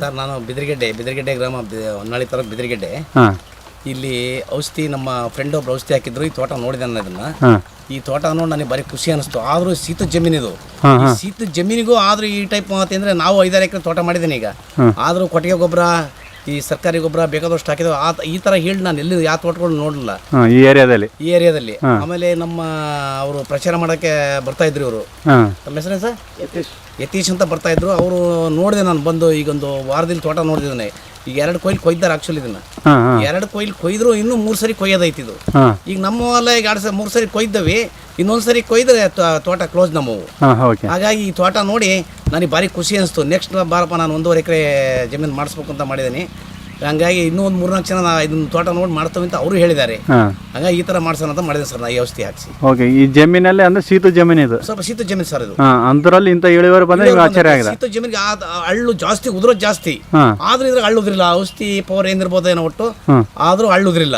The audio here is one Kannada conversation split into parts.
ಸರ್ ನಾನು ಬಿದಿರಿಗೆಡ್ಡೆ ಬಿದಿರಿಗೆಡ್ಡೆ ಗ್ರಾಮ ಹೊನ್ನಾಳಿ ತರ ಬಿದಿರಿಗೆಡ್ಡೆ. ಇಲ್ಲಿ ಔಷಧಿ ನಮ್ಮ ಫ್ರೆಂಡ್ ಒಬ್ರು ಔಷಧಿ ಹಾಕಿದ್ರು ಈ ತೋಟ ನೋಡಿದೆ ನಾನು ಇದನ್ನ. ಈ ತೋಟ ನೋಡಿ ನನಗೆ ಬರೀ ಖುಷಿ ಅನಿಸ್ತು. ಆದ್ರೂ ಶೀತ ಜಮೀನಿದು. ಶೀತ ಜಮೀನಿಗೂ ಆದ್ರೂ ಈ ಟೈಪ್ ಮಾತಂದ್ರೆ ನಾವು ಐದಾರು ಎಕರೆ ತೋಟ ಮಾಡಿದ್ದೀನಿ ಈಗ. ಆದ್ರೂ ಕೊಟ್ಟಿಗೆ ಗೊಬ್ಬರ ಈ ಸರ್ಕಾರಿ ಗೊಬ್ಬರ ಬೇಕಾದಷ್ಟು ಹಾಕಿದ್ರು ಆ ಈ ತರ ಹೇಳಿ ನಾನು ಎಲ್ಲಿ ಯಾವ ತೋಟಗಳು ನೋಡಲಿಲ್ಲ. ಹಾಂ ಈ ಏರಿಯಾದಲ್ಲಿ? ಈ ಏರಿಯಾದಲ್ಲಿ. ಆಮೇಲೆ ನಮ್ಮ ಅವರು ಪ್ರಚಾರ ಮಾಡಕ್ಕೆ ಬರ್ತಾ ಇದ್ರು ಇವರು. ಹಾಂ. ತಮ್ಮ ಹೆಸರೇನು ಸರ್? ಯತೀಶ್. ಅಂತ ಬರ್ತಾ ಇದ್ರು. ಅವರು ನೋಡಿದೆ ನಾನು ಬಂದು ಈಗ ಒಂದು ವಾರದಲ್ಲಿ ತೋಟ ನೋಡಿದ್ದೇನೆ. ಈಗ ಎರಡು ಕೊಯ್ಲು ಕೊಯ್ದಾರ ಆಕ್ಚುಲಿ ಇದನ್ನ. ಎರಡು ಕೊಯ್ಲು ಕೊಯ್ದ್ರು ಇನ್ನು ಮೂರು ಸರಿ ಕೊಯ್ಯೋದೈತಿ ಇದು. ಹಾಂ. ಈಗ ನಮ್ಮ ಹೊಲ ಈಗ ಎರಡು ಸರಿ ಮೂರು ಸರಿ ಕೊಯ್ದವಿ ಇನ್ನೊಂದು ಸರಿ ಕೊಯ್ದ್ರೆ ತೋಟ ಕ್ಲೋಸ್ ನಮ್ಮವು. ಹಾಂ ಓಕೆ ಹಾಗಾಗಿ ಈ ತೋಟ ನೋಡಿ ನನಗೆ ಭಾರಿ ಖುಷಿ ಅನಿಸ್ತು. ನೆಕ್ಸ್ಟ್ ಬಾರಪ್ಪ ನಾನು ಒಂದೂವರೆ ಎಕರೆ ಜಮೀನು ಮಾಡಿಸ್ಬೇಕು ಅಂತ ಮಾಡಿದ್ದೀನಿ. ಹಂಗಾಗಿ ಇನ್ನೂ ಒಂದು ಮೂರ್ನಾಲ್ಕು ಜನ ನಾ ಇದನ್ನ ತೋಟ ನೋಡಿ ಮಾಡ್ತೇವೆ ಅಂತ ಅವರು ಹೇಳಿದ್ದಾರೆ. ಹಂಗಾಗಿ ಈ ತರ ಮಾಡ್ಸೋಣ ಅಂತ ಮಾಡಿದೆ ಸರ್ ನಾ ಈ ಔಷಧಿ ಹಾಕಿಸಿ. ಓಕೆ ಈ ಜಮೀನಲ್ಲೇ ಅಂದ್ರೆ ಶೀತ ಜಮೀನು ಇದು? ಸ್ವಲ್ಪ ಶೀತ ಜಮೀನು ಸರ್ ಇದು. ಅಂದ್ರಲ್ಲಿ ಇಂತ ಇಂಥ ಇಳುವರಿ ಬಂದರೆ ಆಶ್ಚರ್ಯ ಆಗಿದೆ. ಶೀತ ಜಮೀನಿಗೆ ಹಳ್ಳು ಜಾಸ್ತಿ ಉದ್ರೋ ಜಾಸ್ತಿ. ಆದ್ರೂ ಇದ್ರೆ ಹಳ್ಳುದ್ರಿಲ್ಲ ಔಷಧಿ ಪವರ್ ಏನಿರ್ಬೋದು ಏನೋ ಒಟ್ಟು. ಆದ್ರೂ ಹಳ್ಳುದ್ರಿಲ್ಲ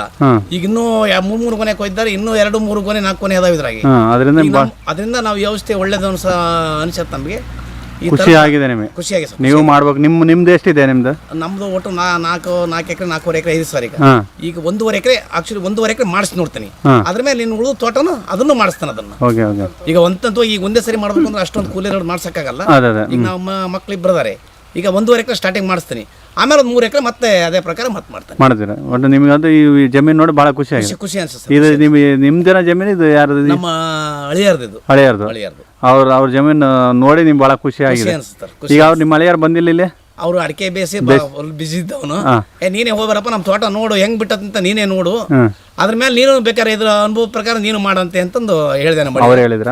ಈಗ ಇನ್ನೂ ಮೂರ್ ಮೂರು ಕೊನೆ ಕೊಯ್ದಾರೆ ಇನ್ನೂ ಎರಡು ಮೂರು ಕೊನೆ ನಾಲ್ಕು ಕೊನೆ ಅದಾವ ಇದ್ರಾಗಿ. ಅದರಿಂದ ನಾವು ಈ ಔಷಧಿ ಒಳ್ಳೇದು ಅನ್ಸ ಅನ್ಸತ್ ನಮಗೆ. ಈ ತರ ಖುಷಿ ಆಗಿದೆ ನಿಮಗೆ? ಖುಷಿಯಾಗಿ ಸರ್ ನೀವು ಮಾಡ್ಬೇಕು. ನಿಮ್ಮ ನಿಮ್ದು ಎಷ್ಟಿದೆ ನಿಮ್ದು? ನಮ್ದು ಒಟ್ಟು ನಾ ನಾಲ್ಕು ನಾಲ್ಕು ಎಕರೆ ನಾಲ್ಕೂವರೆ ಎಕರೆ ಐದು ಸಾರಿ ಈಗ. ಹಾಂ. ಈಗ ಒಂದೂವರೆ ಎಕರೆ ಆಕ್ಚುಲಿ ಒಂದೂವರೆ ಎಕರೆ ಮಾಡಿಸಿ ನೋಡ್ತೀನಿ. ಹಾಂ. ಅದ್ರ ಮೇಲೆ ನೀನು ಉಳಿದು ತೋಟನು ಅದನ್ನು ಮಾಡಿಸ್ತಾನೆ ಅದನ್ನ. Okay okay. ಈಗ ಒಂದಂತೂ ಈಗ ಒಂದೇ ಸರಿ ಮಾಡ್ಬೇಕು ಅಂದ್ರೆ ಅಷ್ಟೊಂದು ಕೂಲಿ ಮಾಡ್ಸಕ್ಕಾಗಲ್ಲ. ಅದೇ ಅದೇ. ಈಗ ನಮ್ಮ ಮಕ್ಳು ಇಬ್ಬರದಾರೆ ಈಗ ಒಂದೂವರೆ ಎಕರೆ ಸ್ಟಾರ್ಟಿಂಗ್ ಮಾಡಿಸ್ತೀನಿ. ಆಮೇಲೆ ಒಂದು ಮೂರು ಎಕರೆ ಮತ್ತೆ ಅದೇ ಪ್ರಕಾರ ಮತ್ತೆ ಮಾಡ್ತಾರೆ. ಮಾಡ್ತೀರಾ? ಒಟ್ಟು ನಿಮ್ಗೆ ಅದು ಈ ಜಮೀನು ನೋಡಿ ಭಾಳ ಖುಷಿ ಆಗಿದೆ. ಖುಷಿ ಖುಷಿ ಅನ್ಸುತ್ತೆ ಇದು ನಿಮಗೆ ನಿಮ್ದಿನ ಜಮೀನು ಇದು ಯಾರದು ನಮ್ಮ ಅಳಿಯಾರ್ದು ಇದು. ಹಳೆಯರ್ದು. ಅಳಿಯಾರ್ದು ಅವ್ರ ಅವ್ರ ಜಮೀನು ನೋಡಿ ನಿಮ್ಗೆ ಭಾಳ ಖುಷಿ ಖುಷಿ ಆಗಿದೆ. ಈಗ ಅವ್ರು ನಿಮ್ಮ ಹಳೆಯರು ಬಂದಿಲ್ಲ ಇಲ್ಲಿ? ಅವರು ಅಡಿಕೆ ಬೇಸಿ ಬಿಸಿ ಇದ್ದವನು. ಏ ನೀನೇ ಹೋಗ್ಬಾರಪ್ಪ ನಮ್ಮ ತೋಟ ನೋಡು ಹೆಂಗ್ ಬಿಟ್ಟದಂತ ನೀನೇ ನೋಡು. ಅದ್ರ ಮೇಲೆ ನೀನು ಬೇಕಾದ್ರೆ ಇದ್ರ ಅನುಭವ ಪ್ರಕಾರ ನೀನು ಮಾಡಂತೆ ಅಂತಂದು ಹೇಳಿದೆ ನಮ್ಮ ಅವ್ರು ಹೇಳಿದ್ರ?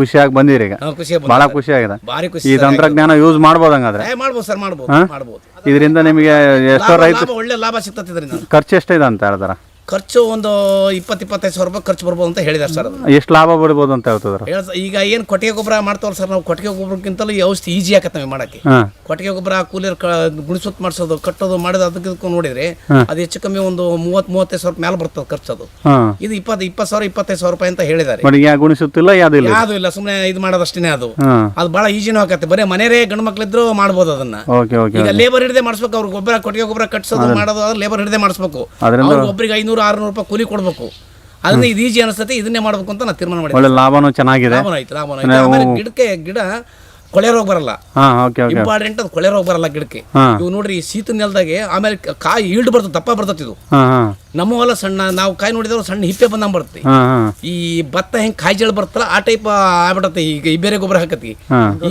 ಖುಷಿಯಾಗಿ ಬಂದಿರಿ ಈಗ. ಖುಷಿ ಭಾಳ ಖುಷಿ ಆಗಿದೆ. ಭಾರಿ ಖುಷಿ ಈ ತಂತ್ರಜ್ಞಾನ ಯೂಸ್ ಮಾಡ್ಬೋದು ಹಂಗಾದ್ರೆ ಏ ಮಾಡ್ಬೋದು ಸರ್ ಮಾಡ್ಬೋದು ಮಾಡ್ಬೋದು. ಇದರಿಂದ ನಿಮಗೆ ಎಷ್ಟೋ ರೈತ ಒಳ್ಳೆ ಲಾಭ ಸಿಗ್ತದೆ ಖರ್ಚು ಎಷ್ಟಿದೆ ಅಂತ ಹೇಳ್ತಾರ ಖರ್ಚು ಒಂದು ಇಪ್ಪತ್ತು ಇಪ್ಪತ್ತೈದು ಸಾವಿರ ರೂಪಾಯಿ ಖರ್ಚು ಬರ್ಬೋದು ಅಂತ ಹೇಳಿದಾರೆ ಸರ್ ಅದು ಎಷ್ಟು ಲಾಭ ಬರ್ಬೋದು ಅಂತ ಹೇಳ್ತಿದ್ರ? ಹೇಳ್ ಈಗ ಏನು ಕೊಟ್ಟಿಗೆ ಗೊಬ್ಬರ ಮಾಡ್ತಾವಲ್ಲ ಸರ್ ನಾವು ಕೊಟ್ಟಿಗೆ ಗೊಬ್ಬರಕ್ಕಿಂತಲೂ ಈ ಔಷಧಿ ಈಜಿ ಆಗತ್ತೆ ನಮಗೆ ಮಾಡಕ್ಕೆ. ಹಾಂ. ಕೊಟ್ಟಿಗೆ ಗೊಬ್ಬರ ಕೂಲಿಯರ್ ಗುಣಿಸೋದು ಗುಣಿಸುತ್ತ ಮಾಡಿಸೋದು ಕಟ್ಟೋದು ಮಾಡೋದು ಅದಕ್ಕೆ ಇದಕ್ಕೂ ನೋಡಿದ್ರೆ ಅದು ಹೆಚ್ಚು ಕಮ್ಮಿ ಒಂದು ಮೂವತ್ತು ಮೂವತ್ತೈದು ಸಾವಿರ ಮೇಲೆ ಬರ್ತದೆ ಖರ್ಚು ಅದು ಹಾಂ. ಇದು ಇಪ್ಪತ್ತು ಇಪ್ಪತ್ತು ಸಾವಿರ ಇಪ್ಪತ್ತೈದು ಸಾವಿರ ರೂಪಾಯಿ ಅಂತ ಹೇಳಿದ್ದಾರೆ ಬಟ್ ಯಾ ಗುಣಿಸುತ್ತಿಲ್ಲ ಯಾವ್ದು ಇಲ್ಲ? ಯಾವುದು ಇಲ್ಲ ಸುಮ್ಮನೆ ಇದು ಮಾಡೋದಷ್ಟೇ ಅದು. ಹಾಂ. ಅದು ಭಾಳ ಈಜಿನೂ ಆಗತ್ತೆ ಬರೀ ಮನೆಯೇ ಗಂಡು ಮಕ್ಳಿದ್ರು ಮಾಡ್ಬೋದು ಅದನ್ನ. ಓಕೆ ಓಕೆ ಈಗ ಲೇಬರ್ ಹಿಡದೆ ಮಾಡಿಸ್ಬೇಕು ಅವ್ರು ಗೊಬ್ಬರ ಕೊಟ್ಟಿಗೆ ಗೊಬ್ಬರ ಕಟ್ಸೋದು ಮಾಡೋದು ಲೇಬರ್ ಹಿಡದೆ ಮಾಡಿಸ್ಬೇಕು. ಅದರಿಂದ ಅವ್ರಿಗೆ ಒಬ್ಬರಿಗೆ ಐನೂರು ಆರುನೂರು ರೂಪಾಯಿ ಕೂಲಿ ಕೊಡಬೇಕು. ಅದನ್ನ ಇದು ಈಜಿ ಅನಿಸ್ತೈತೆ ಇದನ್ನೇ ಮಾಡಬೇಕು ಅಂತ ನಾನು ತೀರ್ಮಾನ ಮಾಡಿದೆ. ಒಳ್ಳೆ ಲಾಭನೂ ಚೆನ್ನಾಗಿದೆ. ಆಯ್ತು ಆಯ್ತು. ಆಮೇಲೆ ಗಿಡಕ್ಕೆ ಗಿಡ ಕೊಳೆ ರೋಗ ಬರಲ್ಲ. ಇಂಪಾರ್ಟೆಂಟ್ ಅದು ಕೊಳೆ ರೋಗ ಬರಲ್ಲ ಗಿಡಕ್ಕೆ. ಇವು ನೋಡ್ರಿ ಈ ಶೀತ ನೆಲದಾಗೆ ಆಮೇಲೆ ಕಾಯಿ ಈಲ್ಡ್ ಬರ್ತದೆ ದಪ್ಪ ಬರ್ತದೆ ಇದು. ನಮ್ಮ ಹೊಲ ಸಣ್ಣ ನಾವು ಕಾಯಿ ನೋಡಿದ್ರೆ ಸಣ್ಣ ಹಿಪ್ಪೆ ಬಂದಂಗ ಬರುತ್ತೆ. ಈ ಭತ್ತ ಹೆಂಗ್ ಕಾಯಿ ಜಳ ಬರ್ತಲ್ಲ ಆ ಟೈಪ್ ಆಗ್ಬಿಡತ್ತೆ ಈಗ ಈ ಬೇರೆ ಗೊಬ್ಬರ ಹಾಕತಿ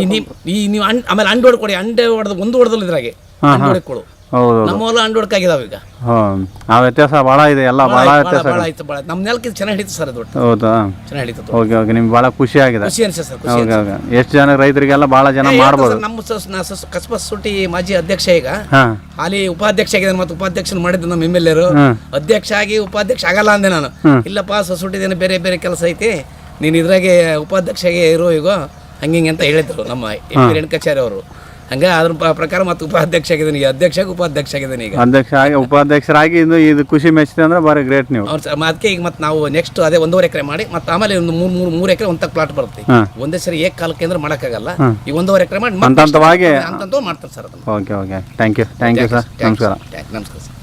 ಈ ನೀವು ಆಮೇಲೆ ನೀವು ಅಂಡ್ ಆಮೇಲೆ ಅಂಡು ಹೊಡ್ಕೊಡಿ ಅಂಡೆ ಹೊಡೆದ ಒಂದು ಹೊಡೆದಲ್ಲ ಇದ್ರಾಗೆ. ಅಂಡ್ ಹೊಡ್ಕೊಡು. ಹೌದು ನಮ್ಮ ಹೊಲ ಅಂಡು ಹೊಡ್ಕಾಗಿದಾವೆ ಈಗ. ಹಾಂ ಆ ವ್ಯತ್ಯಾಸ ಭಾಳ ಇದೆ ಎಲ್ಲ ಭಾಳ ಭಾಳ ವ್ಯತ್ಯಾಸ ಭಾಳ ಆಯ್ತು ಭಾಳ ನಮ್ಮ ನೆಲಕ್ಕೆ ಚೆನ್ನಾಗಿ ಹಿಡಿತು ಸರ್ ಅದು ಒಟ್ಟು. ಹೌದಾ? ಚೆನ್ನಾಗಿ ಹಿಡಿತು ಓಕೆ ಓಕೆ ನಿಮ್ಗೆ ಭಾಳ ಖುಷಿ ಆಗಿದೆ. ಖುಷಿ ಅನ್ಸುತ್ತೆ ಸರ್ ಖುಷಿ ಓಕೆ ಓಕೆ. ಎಷ್ಟು ಜನ ರೈತರಿಗೆಲ್ಲ ಭಾಳ ಜನ ಏ, ಮಾಡ್ಬೋದು ಸರ್, ನಮ್ಮ ಸ- ನಾ ಸ- ಕಸ್ಬಾ ಸುಟಿ ಮಾಜಿ ಅಧ್ಯಕ್ಷ ಈಗ. ಹಾಂ. ಹಾಲಿ ಉಪಾಧ್ಯಕ್ಷ ಆಗಿದ್ದಾನೆ ಮತ್ತು ಉಪಾಧ್ಯಕ್ಷನ ಮಾಡಿದ್ದು ನಮ್ಮ ಎಂ ಎಲ್ ಎರು. ಅಧ್ಯಕ್ಷ ಆಗಿ ಉಪಾಧ್ಯಕ್ಷ ಆಗಲ್ಲ ಅಂದೆ ನಾನು. ಇಲ್ಲಪ್ಪ ಸೊಸೈಟಿದೇನು ಬೇರೆ ಬೇರೆ ಕೆಲಸ ಐತಿ. ನೀನು ಇದ್ರಾಗೆ ಉಪಾಧ್ಯಕ್ಷಗೆ ಇರೋ ಈಗ ಹಂಗೆ ಹಿಂಗೆ ಅಂತ ಹೇಳಿದ್ರು ನಮ್ಮ ಎಂ ರೇಣುಕಾಚಾರ್ಯ ಅವರು ಹಂಗೆ ಅದ್ರ ಪ- ಪ್ರಕಾರ ಮತ್ತೆ ಉಪಾಧ್ಯಕ್ಷ ಆಗಿದ್ದೀನಿ. ಈಗ ಅಧ್ಯಕ್ಷ ಉಪಾಧ್ಯಕ್ಷ ಆಗಿದ್ದೀನಿ ಈಗ. ಅಧ್ಯಕ್ಷ ಆಗಿ ಉಪಾಧ್ಯಕ್ಷರಾಗಿ ಇನ್ನು ಇದು ಖುಷಿ ಮೆಚ್ಚಿದೆ ಅಂದ್ರೆ ಭಾರಿ ಗ್ರೇಟ್ ನೀವು. ಅವ್ರು ಸರ್ ಅದಕ್ಕೆ ಈಗ ಮತ್ತೆ ನಾವು ನೆಕ್ಸ್ಟ್ ಅದೇ ಒಂದೂವರೆ ಎಕರೆ ಮಾಡಿ ಮತ್ತೆ ಆಮೇಲೆ ಒಂದು ಮೂರು ಮೂರು ಮೂರು ಎಕರೆ ಒಂತ ಪ್ಲಾಟ್ ಬರುತ್ತೆ. ಹಾಂ. ಒಂದೇ ಸರಿ ಏಕ ಕಾಲಕ್ಕೆ ಅಂದ್ರೆ ಮಾಡೋಕ್ಕಾಗಲ್ಲ. ಈಗ ಒಂದೂವರೆ ಎಕರೆ ಮಾಡಿ ಹಂತ ಹಂತವಾಗಿ ಅಂತ ಮಾಡ್ತಾರೆ ಸರ್ ಅದನ್ನು. Okay okay. Thank you thank you sir ನಮಸ್ಕಾರ. ನಮಸ್ಕಾರ ಸರ್